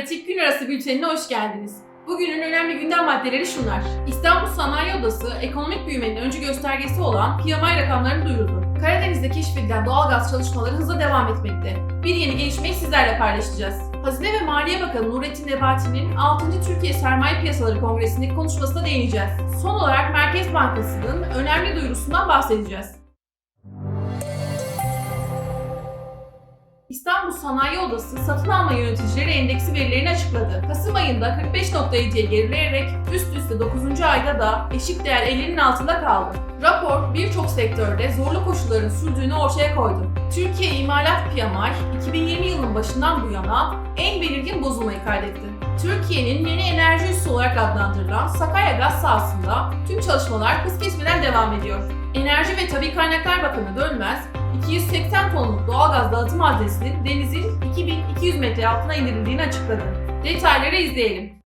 Analitik Gün Arası Bülteni'ne hoş geldiniz. Bugünün önemli gündem maddeleri şunlar. İstanbul Sanayi Odası ekonomik büyümenin öncü göstergesi olan PMI rakamlarını duyurdu. Karadeniz'de keşfedilen doğalgaz çalışmaları hızla devam etmekte. Bir yeni gelişmeyi sizlerle paylaşacağız. Hazine ve Maliye Bakanı Nurettin Nebati'nin 6. Türkiye Sermaye Piyasaları Kongresi'ndeki konuşmasına değineceğiz. Son olarak Merkez Bankası'nın önemli duyurusundan bahsedeceğiz. İstanbul Sanayi Odası satın alma yöneticileri endeksi verilerini açıkladı. Kasım ayında 45.7'ye gerileyerek üst üste 9. ayda da eşik değer 50'nin altında kaldı. Rapor birçok sektörde zorlu koşulların sürdüğünü ortaya koydu. Türkiye İmalat PMI 2020 yılının başından bu yana en belirgin bozulmayı kaydetti. Türkiye'nin yeni enerji üssü olarak adlandırılan Sakarya Gaz sahasında tüm çalışmalar hız kesmeden devam ediyor. Enerji ve Tabi Kaynaklar Bakanı Dönmez, 280 tonluk doğalgaz dağıtım adresinin denizin 2200 metre altına indirildiğini açıkladı. Detayları izleyelim.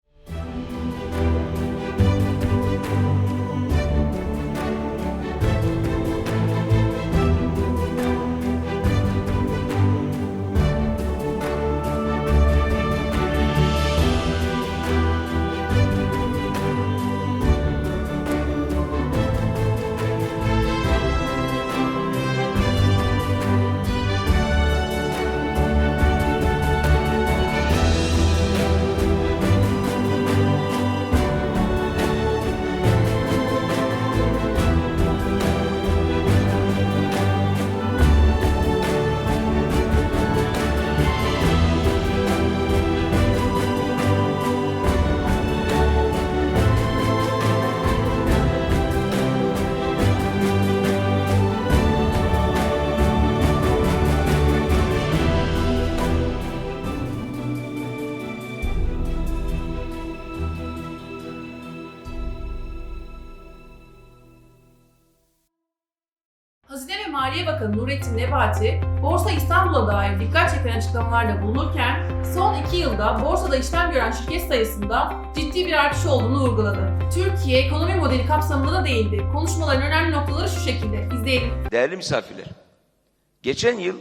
Maliye Bakanı Nurettin Nebati, Borsa İstanbul'a dair dikkat çeken açıklamalarda bulunurken, son iki yılda borsada işlem gören şirket sayısında ciddi bir artış olduğunu vurguladı. Türkiye ekonomi modeli kapsamında da değildi. Konuşmaların önemli noktaları şu şekilde. İzleyelim. Değerli misafirler, geçen yıl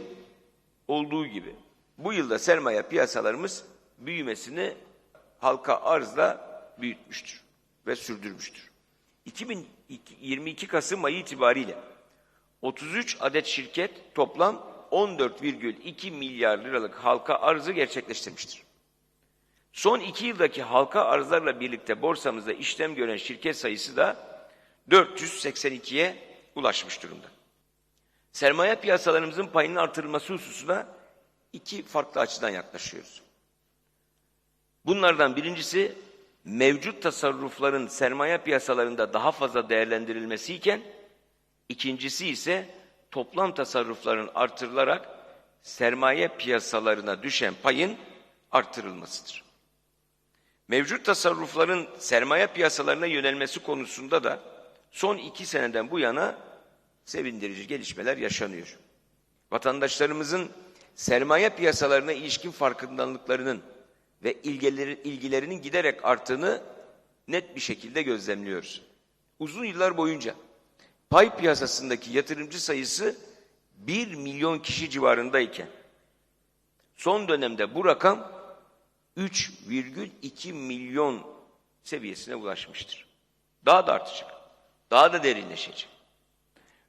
olduğu gibi bu yılda sermaye piyasalarımız büyümesini halka arzla büyütmüştür ve sürdürmüştür. 2022 Kasım ayı itibariyle 33 adet şirket toplam 14,2 milyar liralık halka arzı gerçekleştirmiştir. Son iki yıldaki halka arzlarla birlikte borsamızda işlem gören şirket sayısı da 482'ye ulaşmış durumda. Sermaye piyasalarımızın payının artırılması hususuna iki farklı açıdan yaklaşıyoruz. Bunlardan birincisi mevcut tasarrufların sermaye piyasalarında daha fazla değerlendirilmesi iken ikincisi ise toplam tasarrufların artırılarak sermaye piyasalarına düşen payın artırılmasıdır. Mevcut tasarrufların sermaye piyasalarına yönelmesi konusunda da son iki seneden bu yana sevindirici gelişmeler yaşanıyor. Vatandaşlarımızın sermaye piyasalarına ilişkin farkındalıklarının ve ilgileri, ilgilerinin giderek arttığını net bir şekilde gözlemliyoruz. Uzun yıllar boyunca pay piyasasındaki yatırımcı sayısı 1 milyon kişi civarındayken son dönemde bu rakam 3,2 milyon seviyesine ulaşmıştır. Daha da artacak. Daha da derinleşecek.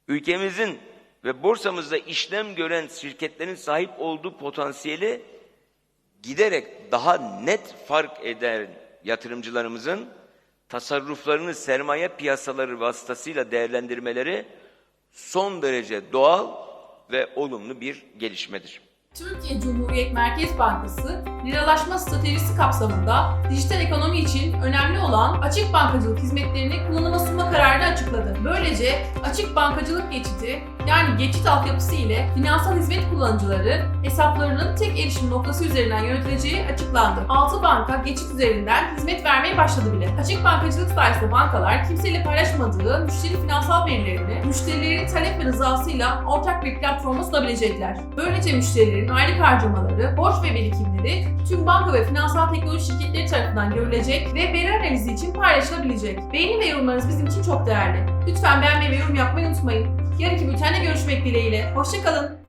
Ülkemizin ve borsamızda işlem gören şirketlerin sahip olduğu potansiyeli giderek daha net fark eden yatırımcılarımızın tasarruflarını sermaye piyasaları vasıtasıyla değerlendirmeleri son derece doğal ve olumlu bir gelişmedir. Türkiye Cumhuriyet Merkez Bankası, liralaşma stratejisi kapsamında dijital ekonomi için önemli olan açık bankacılık hizmetlerini kullanıma sunma kararını açıkladı. Böylece açık bankacılık geçiti, yani geçit altyapısı ile finansal hizmet kullanıcıları hesaplarının tek erişim noktası üzerinden yönetileceği açıklandı. 6 banka geçit üzerinden hizmet vermeye başladı bile. Açık bankacılık sayesinde bankalar kimseyle paylaşmadığı müşteri finansal verilerini talep ve rızasıyla ortak bir platforma sunabilecekler. Böylece müşterilerin aylık harcamaları, borç ve birikimleri tüm banka ve finansal teknoloji şirketleri tarafından görülecek ve veri analizi için paylaşılabilecek. Beğeni ve yorumlarınız bizim için çok değerli. Lütfen beğenmeyi ve yorum yapmayı unutmayın. Yarınki bültende görüşmek dileğiyle. Hoşçakalın.